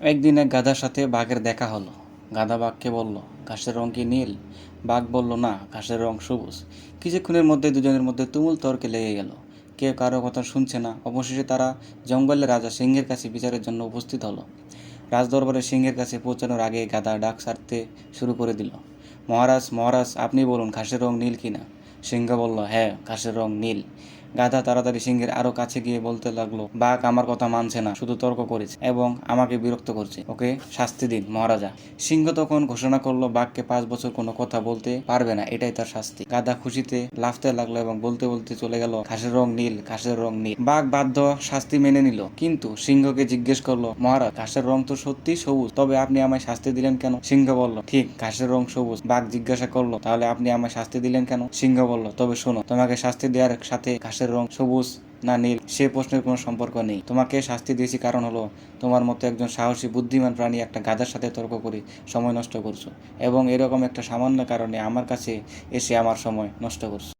একদিন এক গাধার সাথে বাঘের দেখা হলো। গাধা বাঘকে বলল, ঘাসের রং কি নীল? বাঘ বলল, না, ঘাসের রং সবুজ। কিছুক্ষণের মধ্যে দুজনের মধ্যে তুমুল তর্কে লেগে গেল। কেউ কারও কথা শুনছে না। অবশেষে তারা জঙ্গলের রাজা সিংহের কাছে বিচারের জন্য উপস্থিত হলো। রাজদরবারে সিংহের কাছে পৌঁছানোর আগে গাধা ডাক সারতে শুরু করে দিল। মহারাজ মহারাজ, আপনি বলুন, ঘাসের রং নীল কিনা? সিংহ বলল হ্যাঁ ঘাসের রং নীল। গাধা তাড়াতাড়ি সিংহের আরও কাছে গিয়ে বলতে লাগল, বাঘ আমার কথা মানছে না, শুধু তর্ক করেছে এবং আমাকে বিরক্ত করছে। ওকে শাস্তি দিন, মহারাজা। সিংহ তখন ঘোষণা করল, বাঘকে পাঁচ বছর কোনো কথা বলতে পারবে না, এটাই তার শাস্তি। গাধা খুশিতে লাফতে লাগল এবং বলতে বলতে চলে গেল, ঘাসের রং নীল, ঘাসের রং নীল। বাঘ বাধ্য শাস্তি মেনে নিল, কিন্তু সিংহকে জিজ্ঞেস করল, মহারাজ, ঘাসের রং তো সত্যি সবুজ, তবে আপনি আমায় শাস্তি দিলেন কেন? সিংহ বলল, ঠিক, ঘাসের রং সবুজ। বাঘ জিজ্ঞাসা করল, তাহলে আপনি আমায় শাস্তি দিলেন কেন? সিংহ বলল, তবে শোনো, তোমাকে শাস্তি দেওয়ার সাথে ঘাসের রং সবুজ না নীল, সে প্রশ্নের কোনো সম্পর্ক নেই। তোমাকে শাস্তি দিয়েছি কারণ হলো, তোমার মতো একজন সাহসী, বুদ্ধিমান প্রাণী একটা গাধার সাথে তর্ক করে সময় নষ্ট করছ। এবং এরকম একটা সামান্য কারণে আমার কাছে এসে আমার সময় নষ্ট করছ।